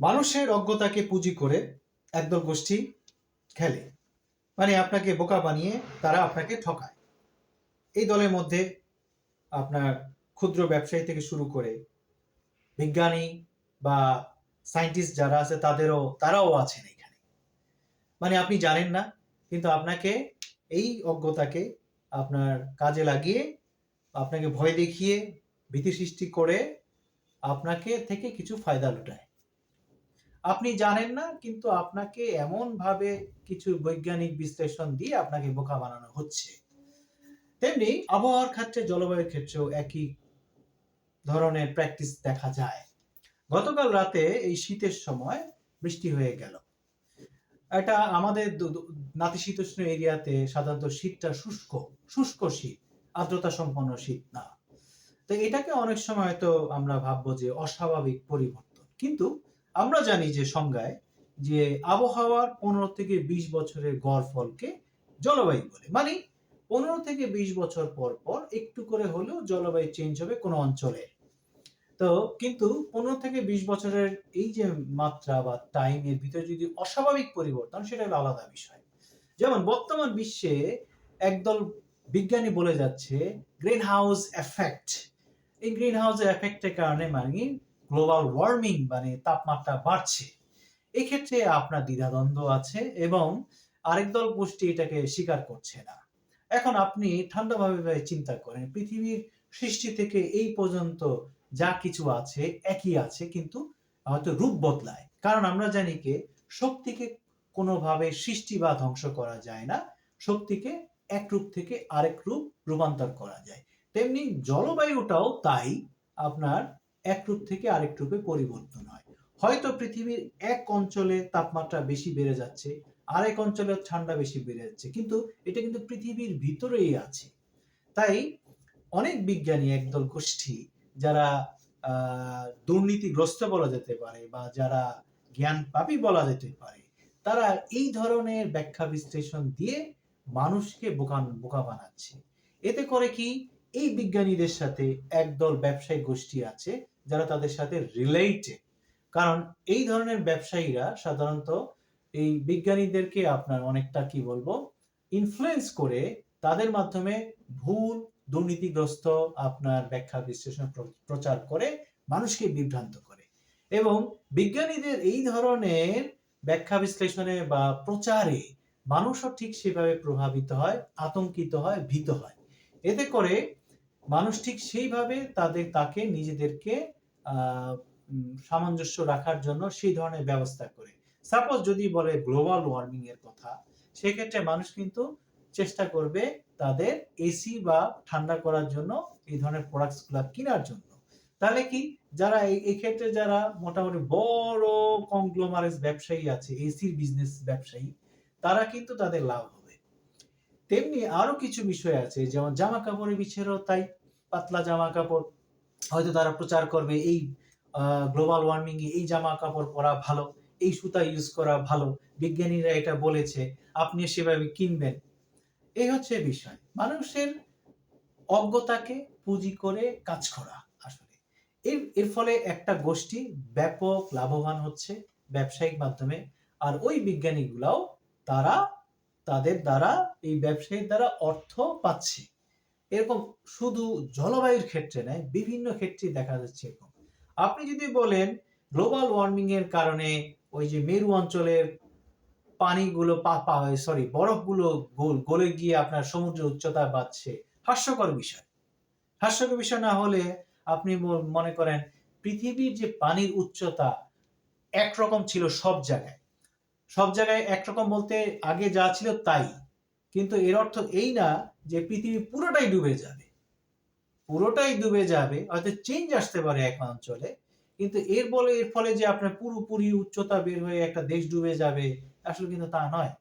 মানুষের অজ্ঞতাকে পুঁজি করে একদল গোষ্ঠী খেলে। মানে আপনাকে বোকা বানিয়ে তারা আপনাকে ঠকায়। এই দলের মধ্যে আপনার ক্ষুদ্র ব্যবসায়ী থেকে শুরু করে বিজ্ঞানী বা সায়েন্টিস্ট যারা আছে তাদেরও, তারাও আছেন এখানে। মানে আপনি জানেন না, কিন্তু আপনাকে এই অজ্ঞতাকে আপনার কাজে লাগিয়ে, আপনাকে ভয় দেখিয়ে, ভীতি সৃষ্টি করে আপনাকে থেকে কিছু ফায়দা লুটায়। আপনি জানেন না, কিন্তু আপনাকে এমন ভাবে কিছু বৈজ্ঞানিক বিশ্লেষণ দিয়ে আপনাকে বোকা বানানো হচ্ছে। তেমনি আবহাওয়ার ক্ষেত্রে জলবায়ুর ক্ষেত্রেও একই ধরনের প্র্যাকটিস দেখা যায়। গতকাল রাতে এই শীতের সময় বৃষ্টি হয়ে গেল। এটা আমাদের নাতিশীতোষ্ণ এরিয়াতে সাধারণত শীতটা শুষ্ক শুষ্ক শীত, আর্দ্রতা সম্পন্ন শীত না। তো এটাকে অনেক সময় হয়তো আমরা ভাববো যে অস্বাভাবিক পরিবর্তন। কিন্তু আমরা জানি যে সংজ্ঞায় যে আবহাওয়ার পনেরো থেকে বিশ বছরের গড় ফলকে জলবায়ু বলে। মানে পনেরো থেকে বিশ বছর পর পর একটু করে হলেও জলবায়ু চেঞ্জ হবে কোনো অঞ্চলে তো কিন্তু পনেরো থেকে বিশ বছরের এই যে মাত্রা বা টাইম এর ভিতরে যদি অস্বাভাবিক পরিবর্তন, সেটা হলো আলাদা বিষয়। যেমন বর্তমান বিশ্বে একদল বিজ্ঞানী বলে যাচ্ছে গ্রিন হাউস এফেক্ট এই গ্রিন হাউস এফেক্টের কারণে মানে গ্লোবাল ওয়ার্মিং মানে তাপমাত্রা বাড়ছে, এক্ষেত্রে আপনার দ্বিধাদ্বন্দ্ব আছে এবং আরেক দল গোষ্ঠী এটাকে স্বীকার করছে না। এখন আপনি ঠান্ডাভাবে চিন্তা করেন, পৃথিবীর সৃষ্টি থেকে এই পর্যন্ত যা কিছু আছে একই আছে, কিন্তু হয়তো রূপ বদলায়। কারণ আমরা জানি যে শক্তিকে কোনোভাবে সৃষ্টি বা ধ্বংস করা যায় না, শক্তিকে এক রূপ থেকে আরেক রূপ রূপান্তর করা যায়। তেমনি জলবায়ুটাও তাই, আপনার এক রূপ থেকে আরেক রূপে পরিবর্তন হয়। হয়তো পৃথিবীর এক অঞ্চলে তাপমাত্রা বেশি বেড়ে যাচ্ছে, আরেক অঞ্চলে ঠান্ডা বেশি বেড়ে যাচ্ছে, কিন্তু এটা কিন্তু পৃথিবীর ভিতরেই আছে। তাই অনেক বিজ্ঞানী একদল গোষ্ঠী যারা দুর্নীতিগ্রস্ত বলা যেতে পারে বা যারা জ্ঞান পাপী বলা যেতে পারে, তারা এই ধরনের ব্যাখ্যা বিশ্লেষণ দিয়ে মানুষকে বোকা বোকা বানাচ্ছে। এতে করে কি? এই বিজ্ঞানীদের সাথে একদল ব্যবসায়ী গোষ্ঠী আছে যারা তাদের সাথে রিলেটেড কারণ এই ধরনের ব্যবসায়ীরা সাধারণত এই বিজ্ঞানীদেরকে আপনার অনেকটা কি বলব ইনফ্লুয়েন্স করে তাদের মাধ্যমে ভুল, দুর্নীতিগ্রস্ত আপনার ব্যাখ্যা বিশ্লেষণ প্রচার করে, মানুষকে বিভ্রান্ত করে। এবং বিজ্ঞানীদের এই ধরনের ব্যাখ্যা বিশ্লেষণে বা প্রচারে মানুষও ঠিক সেভাবে প্রভাবিত হয়, আতঙ্কিত হয়, ভীত হয়। এতে করে মানুষ ঠিক সেইভাবে তাদের, তাকে নিজেদেরকে সামঞ্জস্য রাখার জন্য সেই ধরনের ব্যবস্থা করে। সাপোজ যদি বলে গ্লোবাল ওয়ার্মিং এর কথা, সেক্ষেত্রে মানুষ কিন্তু চেষ্টা করবে তাদের এসি বা ঠান্ডা করার জন্য এই ধরনের প্রোডাক্টসগুলা কেনার জন্য। তাহলে কি? যারা এই ক্ষেত্রে যারা মোটামুটি বড় কংগ্লোমারেস ব্যবসায়ী আছে এসির বিজনেস ব্যবসায়ী, তারা কিন্তু তাদের লাভ হবে। তেমনি আরও কিছু বিষয় আছে, যেমন জামা কাপড়ের বিষয়েও তাই পাতলা জামা কাপড় হয়তো তারা প্রচার করবে এই গ্লোবাল ওয়ার্মিং এ এই জামা কাপড় পরা ভালো, এই সুতা ইউজ করা ভালো, বিজ্ঞানীরা এটা বলেছে, আপনি সেভাবে কিনবেন। এই হচ্ছে বিষয়। মানুষের অজ্ঞতাকে পুঁজি করে কাজ করা আসলে। এর এর ফলে একটা গোষ্ঠী ব্যাপক লাভবান হচ্ছে ব্যবসায়িক মাধ্যমে, আর ওই বিজ্ঞানীগুলাও তারা তাদের দ্বারা, এই ব্যবসায়ীর দ্বারা অর্থ পাচ্ছে। এরকম শুধু জলবায়ুর ক্ষেত্রে নয়, বিভিন্ন ক্ষেত্রে দেখা যাচ্ছে এরকম। আপনি যদি বলেন গ্লোবাল ওয়ার্মিং এর কারণে ওই যে মেরু অঞ্চলের পানিগুলো সরি বরফগুলো গোল, গলে গিয়ে আপনার সমুদ্রের উচ্চতা বাড়ছে। হাস্যকর বিষয়। হাস্যকর বিষয় না হলে আপনি মনে করেন, পৃথিবীর যে পানির উচ্চতা একরকম ছিল সব জায়গায়। সব জায়গায় একরকম বলতে আগে যা ছিল তাই। কিন্তু এর অর্থ এই না যে পৃথিবী পুরোটাই ডুবে যাবে। পুরোটাই ডুবে যাবে, হয়তো চেঞ্জ আসতে পারে এক অঞ্চলে, কিন্তু এর বলে, এর ফলে যে আপনার পুরোপুরি উচ্চতা বের হয়ে একটা দেশ ডুবে যাবে, আসলে কিন্তু তা নয়।